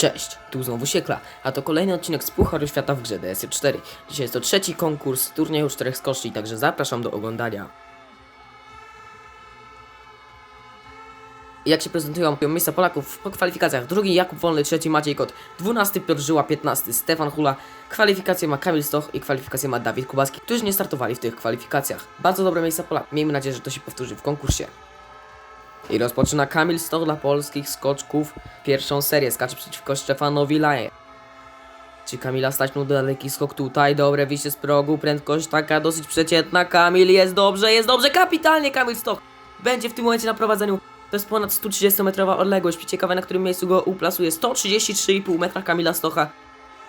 Cześć, tu znowu Siekla, a to kolejny odcinek z Pucharu Świata w grze DS4. Dzisiaj jest to trzeci konkurs turnieju czterech skoczni, także zapraszam do oglądania. Jak się prezentują miejsca Polaków po kwalifikacjach? Drugi Jakub Wolny, trzeci Maciej Kot, dwunasty Piotr Żyła, piętnasty Stefan Hula, kwalifikacje ma Kamil Stoch i kwalifikacje ma Dawid Kubacki, którzy nie startowali w tych kwalifikacjach. Bardzo dobre miejsca Polaków, miejmy nadzieję, że to się powtórzy w konkursie. I rozpoczyna Kamil Stoch dla polskich skoczków pierwszą serię. Skacze przeciwko Stefanowi Laje. Czy Kamila stać mu daleki skok tutaj? Dobre wyjście z progu, prędkość taka dosyć przeciętna. Kamil jest dobrze, jest dobrze, kapitalnie Kamil Stoch. Będzie w tym momencie na prowadzeniu. To jest ponad 130-metrowa odległość. Ciekawe na którym miejscu go uplasuje. 133,5 metra Kamila Stocha.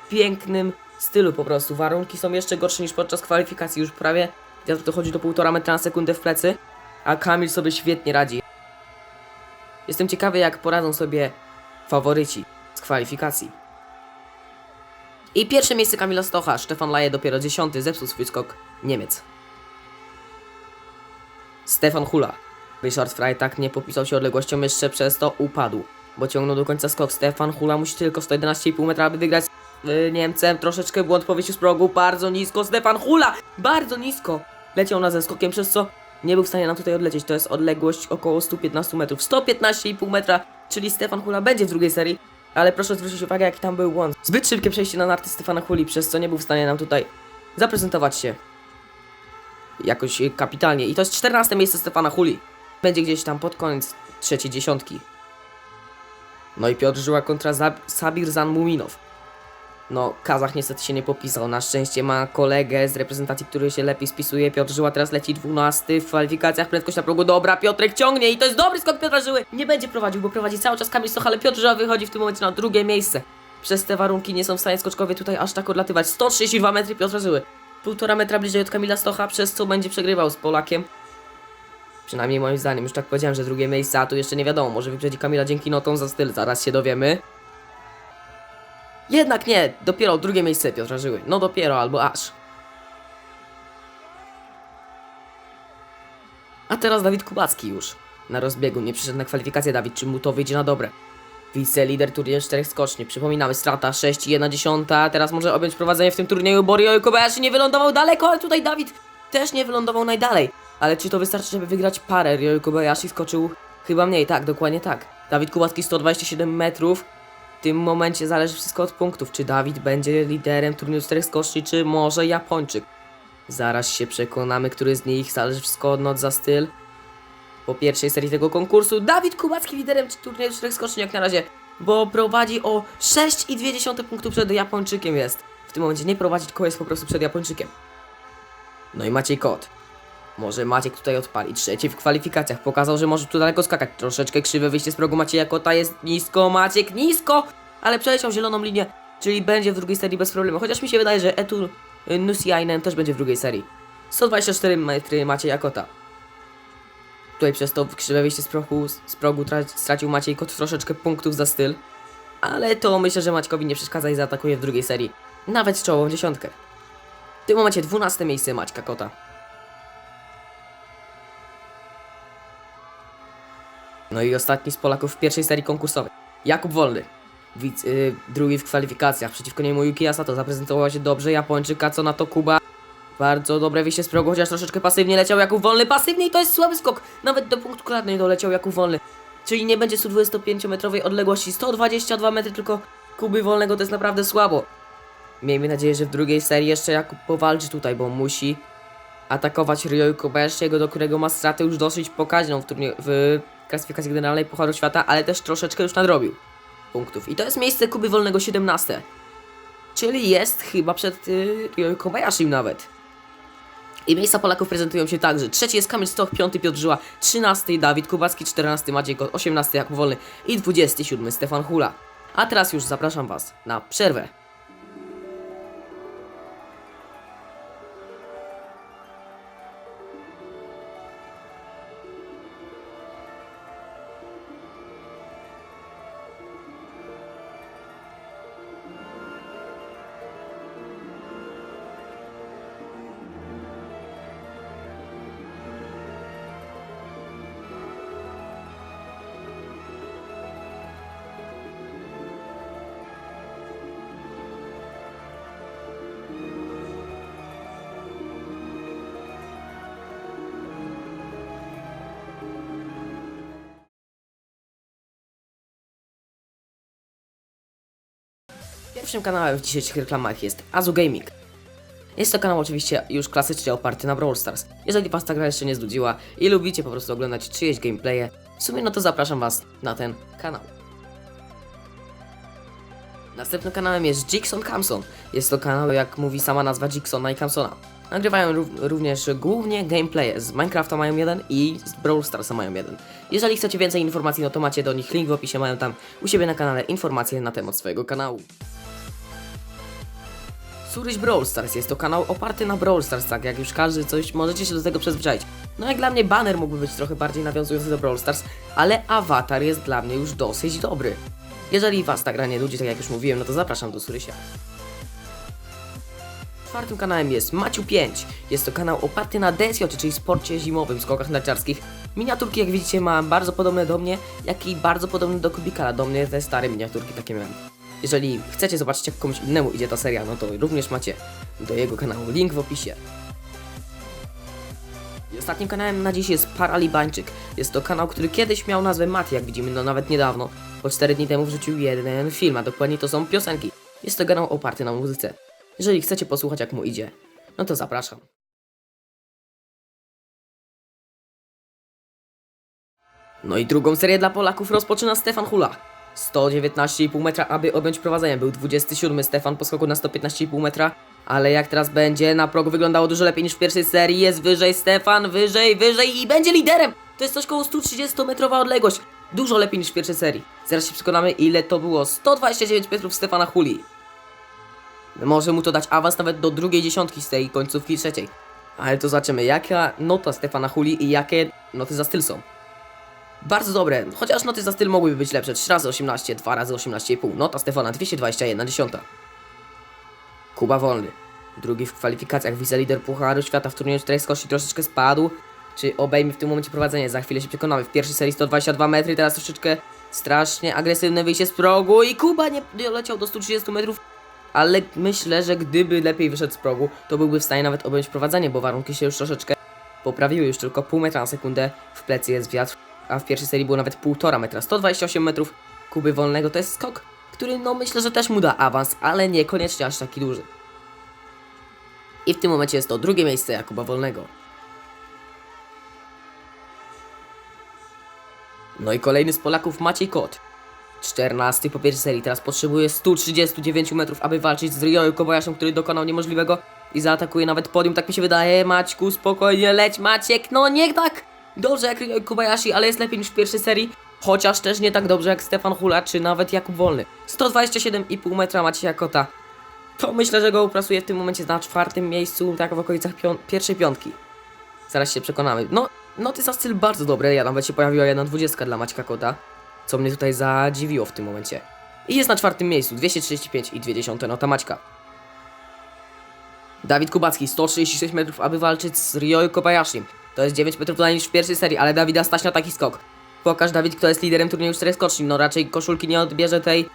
W pięknym stylu po prostu. Warunki są jeszcze gorsze niż podczas kwalifikacji. Już prawie dochodzi do 1,5 metra na sekundę w plecy. A Kamil sobie świetnie radzi. Jestem ciekawy, jak poradzą sobie faworyci z kwalifikacji. I pierwsze miejsce Kamila Stocha, Stefan Laje dopiero dziesiąty, zepsuł swój skok Niemiec. Stefan Hula. Richard Frey tak nie popisał się odległością, jeszcze przez to upadł, bo ciągnął do końca skok. Stefan Hula musi tylko 111,5 metra, aby wygrać z Niemcem. Troszeczkę błąd po wyjściu z progu, bardzo nisko. Stefan Hula, bardzo nisko. Leciał na ze skokiem, przez co nie był w stanie nam tutaj odlecieć. To jest odległość około 115 metrów. 115,5 metra, czyli Stefan Hula będzie w drugiej serii. Ale proszę zwrócić uwagę, jaki tam był błąd. Zbyt szybkie przejście na narty Stefana Huli, przez co nie był w stanie nam tutaj zaprezentować się jakoś y, kapitalnie. I to jest 14 miejsce Stefana Huli. Będzie gdzieś tam pod koniec trzeciej dziesiątki. No i Piotr Żyła kontra Zab- Sabir Zanmuminow. No, Kazach niestety się nie popisał. Na szczęście ma kolegę z reprezentacji, który się lepiej spisuje. Piotr Żyła teraz leci 12 w kwalifikacjach. Prędkość na progu dobra. Piotrek ciągnie i to jest dobry skok Piotra Żyły. Nie będzie prowadził, bo prowadzi cały czas Kamil Stoch, ale Piotr Żyła wychodzi w tym momencie na drugie miejsce. Przez te warunki nie są w stanie skoczkowie tutaj aż tak odlatywać. 132 metry Piotra Żyły. Półtora metra bliżej od Kamila Stocha, przez co będzie przegrywał z Polakiem. Przynajmniej moim zdaniem, już tak powiedziałem, że drugie miejsce, a tu jeszcze nie wiadomo, może wyprzedzi Kamila dzięki notom za styl, zaraz się dowiemy. Jednak nie, dopiero drugie miejsce Piotra Żyły. No dopiero, albo aż. A teraz Dawid Kubacki już. Na rozbiegu, nie przyszedł na kwalifikację Dawid, czy mu to wyjdzie na dobre. Wicelider turnieju czterech skoczni. Przypominamy, strata 6 i 1 dziesiąta. Teraz może objąć prowadzenie w tym turnieju Borio Kobayashi nie wylądował daleko, ale tutaj Dawid też nie wylądował najdalej. Ale czy to wystarczy, żeby wygrać parę? Ryo Kobayashi skoczył chyba mniej, tak, dokładnie tak. Dawid Kubacki 127 metrów. W tym momencie zależy wszystko od punktów. Czy Dawid będzie liderem turnieju czterech skoczni, czy może Japończyk? Zaraz się przekonamy, który z nich zależy wszystko od noc za styl. Po pierwszej serii tego konkursu Dawid Kubacki liderem turnieju czterech skoczni jak na razie, bo prowadzi o 6,2 punktu przed Japończykiem jest. W tym momencie nie prowadzi, tylko jest po prostu przed Japończykiem. No i Maciej Kot. Może Maciek tutaj odpali. Trzeci w kwalifikacjach. Pokazał, że może tu daleko skakać. Troszeczkę krzywe wyjście z progu Macieja Kota jest nisko. Maciek nisko! Ale przeleciał zieloną linię, czyli będzie w drugiej serii bez problemu. Chociaż mi się wydaje, że Etu y, Nusiainen też będzie w drugiej serii. 124 metry Macieja Kota. Tutaj przez to krzywe wyjście z progu, z progu tra- stracił Maciej Kot troszeczkę punktów za styl. Ale to myślę, że Maćkowi nie przeszkadza i zaatakuje w drugiej serii. Nawet z czołową dziesiątkę. W tym momencie 12 miejsce Maćka Kota. No i ostatni z Polaków w pierwszej serii konkursowej. Jakub Wolny. Widz, yy, drugi w kwalifikacjach. Przeciwko niemu Yuki Asato zaprezentował się dobrze. Japończyka, co na to Kuba. Bardzo dobre wyjście z progu, chociaż troszeczkę pasywnie leciał Jakub Wolny. Pasywnie i to jest słaby skok. Nawet do punktu klatnej doleciał Jakub Wolny. Czyli nie będzie 125-metrowej odległości. 122 metry tylko Kuby Wolnego to jest naprawdę słabo. Miejmy nadzieję, że w drugiej serii jeszcze Jakub powalczy tutaj, bo musi atakować Ryo Kobayashiego, do którego ma stratę już dosyć pokaźną w, turnie- w klasyfikacji generalnej Pucharu Świata, ale też troszeczkę już nadrobił punktów. I to jest miejsce Kuby Wolnego 17. Czyli jest chyba przed y, Ryo Kobayashim nawet. I miejsca Polaków prezentują się tak, że trzeci jest Kamil Stoch, piąty Piotr Żyła, trzynasty Dawid Kubacki, czternasty Maciej Kot, osiemnasty Jakub Wolny i dwudziesty siódmy Stefan Hula. A teraz już zapraszam Was na przerwę. Pierwszym kanałem w dzisiejszych reklamach jest Azu Gaming. Jest to kanał oczywiście już klasycznie oparty na Brawl Stars. Jeżeli was ta gra jeszcze nie znudziła i lubicie po prostu oglądać czyjeś gameplaye, w sumie no to zapraszam was na ten kanał. Następnym kanałem jest Jigson Camson. Jest to kanał, jak mówi sama nazwa Jigsona i Camsona. Nagrywają rów- również głównie gameplaye. Z Minecrafta mają jeden i z Brawl Starsa mają jeden. Jeżeli chcecie więcej informacji, no to macie do nich link w opisie, mają tam u siebie na kanale informacje na temat swojego kanału. Suryś Brawl Stars jest to kanał oparty na Brawl Stars, tak jak już każdy coś możecie się do tego przyzwyczaić. No jak dla mnie banner mógłby być trochę bardziej nawiązujący do Brawl Stars, ale awatar jest dla mnie już dosyć dobry. Jeżeli was ta gra nie nudzi, tak jak już mówiłem, no to zapraszam do Surysia. Czwartym kanałem jest Maciu 5. Jest to kanał oparty na DSJ, czyli sporcie zimowym, skokach narciarskich. Miniaturki, jak widzicie, ma bardzo podobne do mnie, jak i bardzo podobne do Kubikala. Do mnie te stare miniaturki takie miałem. Jeżeli chcecie zobaczyć, jak komuś innemu idzie ta seria, no to również macie do jego kanału link w opisie. I ostatnim kanałem na dziś jest Paralibańczyk. Jest to kanał, który kiedyś miał nazwę Mati, jak widzimy, no nawet niedawno. Po 4 dni temu wrzucił jeden film, a dokładnie to są piosenki. Jest to kanał oparty na muzyce. Jeżeli chcecie posłuchać, jak mu idzie, no to zapraszam. No i drugą serię dla Polaków rozpoczyna Stefan Hula. 119,5 metra, aby objąć prowadzenie. Był 27 Stefan po skoku na 115,5 metra. Ale jak teraz będzie, na progu wyglądało dużo lepiej niż w pierwszej serii. Jest wyżej Stefan, wyżej, wyżej i będzie liderem! To jest coś koło 130-metrowa odległość. Dużo lepiej niż w pierwszej serii. Zaraz się przekonamy, ile to było. 129 metrów Stefana Huli. Może mu to dać awans nawet do drugiej dziesiątki z tej końcówki trzeciej. Ale to zobaczymy, jaka nota Stefana Huli i jakie noty za styl są. Bardzo dobre, chociaż noty za styl mogłyby być lepsze. 3 razy 18, 2 razy 18,5. Nota Stefana 221 dziesiąta. Kuba Wolny. Drugi w kwalifikacjach wicelider Pucharu Świata w turnieju 4 skoczni troszeczkę spadł. Czy obejmie w tym momencie prowadzenie? Za chwilę się przekonamy. W pierwszej serii 122 metry, teraz troszeczkę strasznie agresywne wyjście z progu i Kuba nie doleciał do 130 metrów. Ale myślę, że gdyby lepiej wyszedł z progu, to byłby w stanie nawet objąć prowadzenie, bo warunki się już troszeczkę poprawiły. Już tylko pół metra na sekundę w plecy jest wiatr, a w pierwszej serii było nawet półtora metra. 128 metrów Kuby Wolnego to jest skok, który no myślę, że też mu da awans, ale niekoniecznie aż taki duży. I w tym momencie jest to drugie miejsce Jakuba Wolnego. No i kolejny z Polaków Maciej Kot. 14 po pierwszej serii, teraz potrzebuje 139 metrów, aby walczyć z Ryoyu Kobayashim, który dokonał niemożliwego i zaatakuje nawet podium, tak mi się wydaje. Maćku, spokojnie, leć Maciek, no niech tak! Dobrze jak Kobayashi, ale jest lepiej niż w pierwszej serii, chociaż też nie tak dobrze jak Stefan Hula czy nawet Jakub Wolny. 127,5 metra Macieja Kota. To myślę, że go uprasuje w tym momencie na czwartym miejscu, tak w okolicach pią pierwszej piątki. Zaraz się przekonamy. No, noty za styl bardzo dobre, ja nawet się pojawiła jedna dwudziestka dla Maćka Kota, co mnie tutaj zadziwiło w tym momencie. I jest na czwartym miejscu, 235 i 20 nota Maćka. Dawid Kubacki, 136 metrów, aby walczyć z Ryoyu Kobayashim. To jest 9 metrów dalej niż w pierwszej serii, ale Dawida stać na taki skok. Pokaż Dawid, kto jest liderem turnieju 4 skoczni. No raczej koszulki nie odbierze tej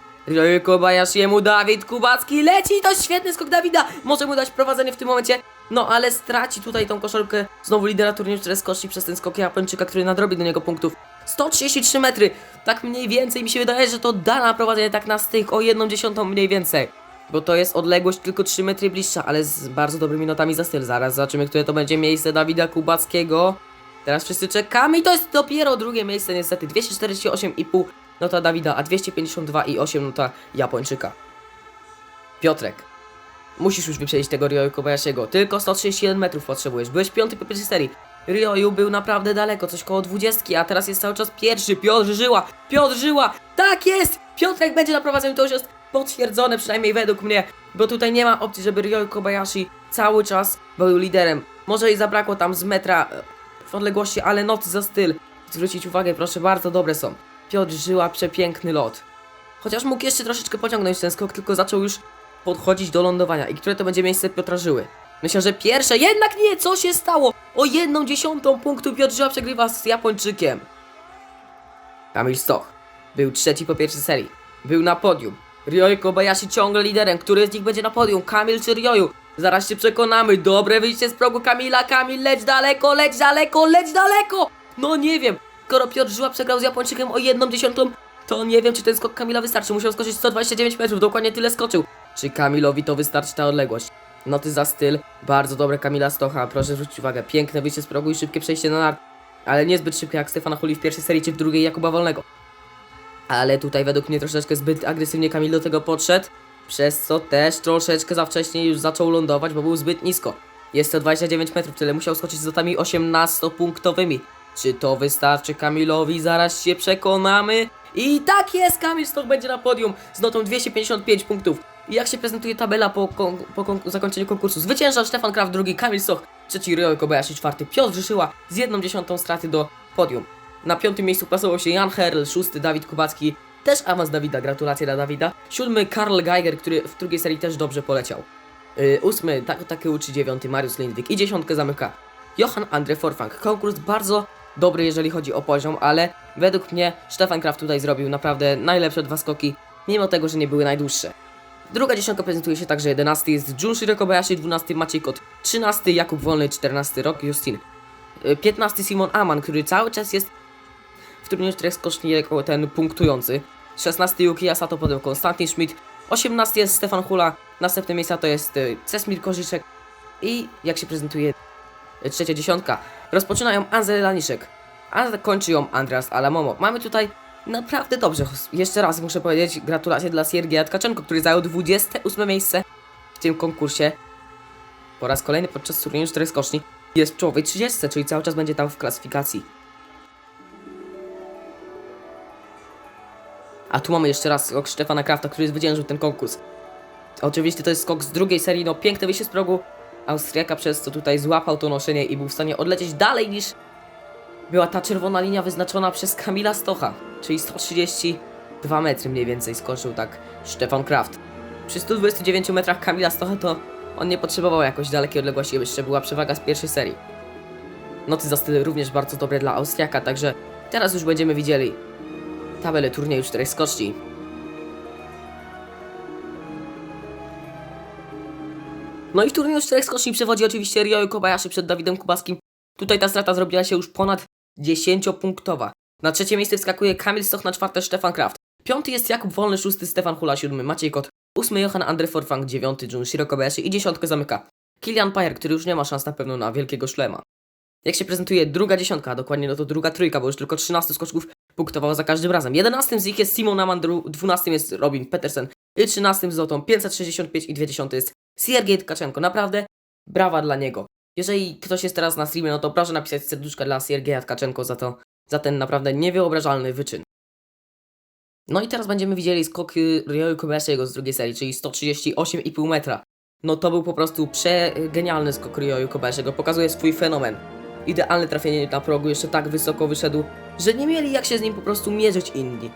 Kobayashiemu. Dawid Kubacki leci, to świetny skok Dawida. Może mu dać prowadzenie w tym momencie. No ale straci tutaj tą koszulkę znowu lidera turnieju 4 skoczni przez ten skok Japończyka, który nadrobi do niego punktów. 133 metry, tak mniej więcej mi się wydaje, że to da na prowadzenie tak na styk o jedną dziesiątą mniej więcej. Bo to jest odległość tylko 3 metry bliższa, ale z bardzo dobrymi notami za styl. Zaraz zobaczymy, które to będzie miejsce Dawida Kubackiego. Teraz wszyscy czekamy i to jest dopiero drugie miejsce niestety. 248,5 nota Dawida, a 252,8 nota Japończyka. Piotrek. Musisz już wyprzedzić tego Ryoyu Kobayashiego. Tylko 131 metrów potrzebujesz. Byłeś piąty po pierwszej serii. Ryoyu był naprawdę daleko, coś koło 20, a teraz jest cały czas pierwszy. Piotr Żyła! Piotr Żyła! Tak jest! Piotrek będzie na prowadzeniu, to już jest potwierdzone, przynajmniej według mnie. Bo tutaj nie ma opcji, żeby Ryoyu Kobayashi cały czas był liderem. Może i zabrakło tam z metra e, w odległości, ale noty za styl. Zwrócić uwagę, proszę, bardzo dobre są. Piotr Żyła, przepiękny lot. Chociaż mógł jeszcze troszeczkę pociągnąć ten skok, tylko zaczął już podchodzić do lądowania. I które to będzie miejsce Piotra Żyły? Myślę, że pierwsze, jednak nie, co się stało? O jedną dziesiątą punktu Piotr Żyła przegrywa z Japończykiem. Kamil Stoch był trzeci po pierwszej serii. Był na podium. Ryoyu Kobayashi ciągle liderem. Który z nich będzie na podium? Kamil czy Ryoyu? Zaraz się przekonamy. Dobre wyjście z progu Kamila. Kamil, leć daleko, leć daleko, leć daleko! No nie wiem. Skoro Piotr Żyła przegrał z Japończykiem o jedną dziesiątą, to nie wiem, czy ten skok Kamila wystarczy. Musiał skoczyć 129 metrów, dokładnie tyle skoczył. Czy Kamilowi to wystarczy ta odległość? Noty za styl, bardzo dobre Kamila Stocha, proszę zwrócić uwagę, piękne wyjście z progu i szybkie przejście na nart, ale niezbyt szybkie jak Stefana Huli w pierwszej serii czy w drugiej Jakuba Wolnego. Ale tutaj według mnie troszeczkę zbyt agresywnie Kamil do tego podszedł, przez co też troszeczkę za wcześnie już zaczął lądować, bo był zbyt nisko. Jest to 29 metrów, tyle musiał skoczyć z lotami 18-punktowymi. Czy to wystarczy Kamilowi? Zaraz się przekonamy. I tak jest, Kamil Stoch będzie na podium z notą 255 punktów. I jak się prezentuje tabela po, kon po kon zakończeniu konkursu? Zwycięża Stefan Kraft, drugi Kamil Stoch, trzeci Ryo Kobayashi, czwarty Piotr Żyszyła z jedną dziesiątą straty do podium. Na piątym miejscu plasował się Jan Herl, szósty Dawid Kubacki, też awans Dawida, gratulacje dla Dawida. Siódmy Karl Geiger, który w drugiej serii też dobrze poleciał. Yy, ósmy tak, Takeuchi, dziewiąty Mariusz Lindwik i dziesiątkę zamyka Johan Andre Forfang. Konkurs bardzo dobry, jeżeli chodzi o poziom, ale według mnie Stefan Kraft tutaj zrobił naprawdę najlepsze dwa skoki, mimo tego, że nie były najdłuższe. Druga dziesiątka prezentuje się także 11 jest Junshiro Kobayashi, 12 Maciej Kot, 13 Jakub Wolny, 14 Rock Justin, y, 15 Simon Aman, który cały czas jest w turnieju czterech skoczni jako ten punktujący, 16 Yuki Asato, potem Konstantin Schmidt, 18 jest Stefan Hula, następne miejsca to jest y, Cesmir Korzyszek i jak się prezentuje y, trzecia dziesiątka, rozpoczynają Anzel Laniszek, a kończy ją Andreas Alamomo. Mamy tutaj naprawdę dobrze. Jeszcze raz muszę powiedzieć gratulacje dla Siergieja Tkaczenko, który zajął 28 miejsce w tym konkursie. Po raz kolejny podczas turnieju czterech skoczni jest w czołowej 30, czyli cały czas będzie tam w klasyfikacji. A tu mamy jeszcze raz skok Stefana Krafta, który zwyciężył ten konkurs. Oczywiście to jest skok z drugiej serii, no piękne wyjście z progu Austriaka, przez co tutaj złapał to noszenie i był w stanie odlecieć dalej niż była ta czerwona linia wyznaczona przez Kamila Stocha, czyli 132 metry mniej więcej skoczył tak Stefan Kraft. Przy 129 metrach Kamila Stocha to on nie potrzebował jakoś dalekiej odległości, jeszcze była przewaga z pierwszej serii. Noty za styl również bardzo dobre dla Austriaka, także teraz już będziemy widzieli tabelę turnieju czterech skoczni. No i w turnieju czterech skoczni przewodzi oczywiście Ryo Kobayashi przed Dawidem Kubaskim. Tutaj ta strata zrobiła się już ponad 10-punktowa. Na trzecie miejsce wskakuje Kamil Stoch, na czwarte Stefan Kraft. Piąty jest Jakub Wolny, szósty Stefan Hula, siódmy Maciej Kot, ósmy Johan Andre Forfang, dziewiąty Junshiro Kobayashi i dziesiątkę zamyka Kilian Pajer, który już nie ma szans na pewno na wielkiego szlema. Jak się prezentuje druga dziesiątka, a dokładnie no to druga trójka, bo już tylko 13 skoczków punktowało za każdym razem. 11 z nich jest Simon Amandru, 12 jest Robin Petersen i 13 z złotą 565 i 20 jest Siergiej Tkaczenko. Naprawdę brawa dla niego. Jeżeli ktoś jest teraz na streamie, no to proszę napisać serduszka dla Siergieja Tkaczenko za to, za ten naprawdę niewyobrażalny wyczyn. No i teraz będziemy widzieli skok y, Ryo Kobayashiego z drugiej serii, czyli 138,5 metra. No to był po prostu przegenialny skok Ryo Kobayashiego, pokazuje swój fenomen. Idealne trafienie na progu, jeszcze tak wysoko wyszedł, że nie mieli jak się z nim po prostu mierzyć inni.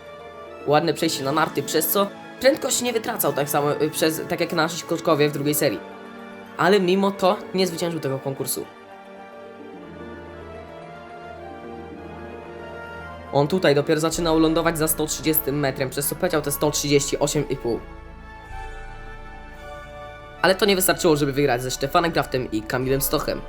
Ładne przejście na narty, przez co prędkość nie wytracał tak samo, y, przez, tak jak nasi skoczkowie w drugiej serii. Ale mimo to nie zwyciężył tego konkursu. On tutaj dopiero zaczynał lądować za 130 metrem, przez co powiedział te 138,5. Ale to nie wystarczyło, żeby wygrać ze Stefanem Kraftem i Kamilem Stochem.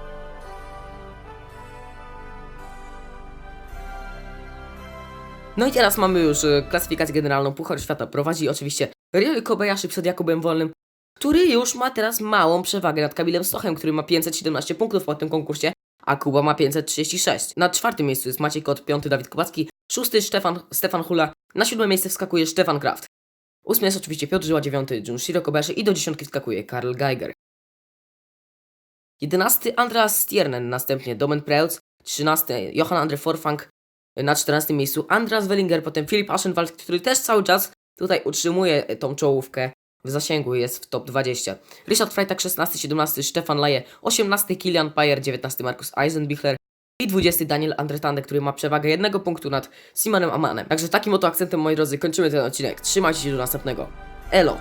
No i teraz mamy już e, klasyfikację generalną Puchar Świata. Prowadzi oczywiście Ryo Kobayashi przed Jakubem Wolnym, który już ma teraz małą przewagę nad Kamilem Stochem, który ma 517 punktów po tym konkursie, a Kuba ma 536. Na czwartym miejscu jest Maciej Kot, piąty Dawid Kubacki, szósty Stefan, Stefan Hula, na siódme miejsce wskakuje Stefan Kraft. Ósmy jest oczywiście Piotr Żyła, dziewiąty Junshiro Kobayashi i do dziesiątki wskakuje Karl Geiger. Jedenasty Andreas Stiernen, następnie Domen Preutz, trzynasty Johan Andre Forfang, na 14 miejscu Andreas Wellinger, potem Filip Aschenwald, który też cały czas tutaj utrzymuje tą czołówkę w zasięgu, jest w top 20. Richard Freitag 16, 17 Stefan Laje, 18 Kilian Pajer, 19 Markus Eisenbichler i 20 Daniel Andretande, który ma przewagę jednego punktu nad Simonem Amanem. Także takim oto akcentem, moi drodzy, kończymy ten odcinek. Trzymajcie się do następnego. Elo!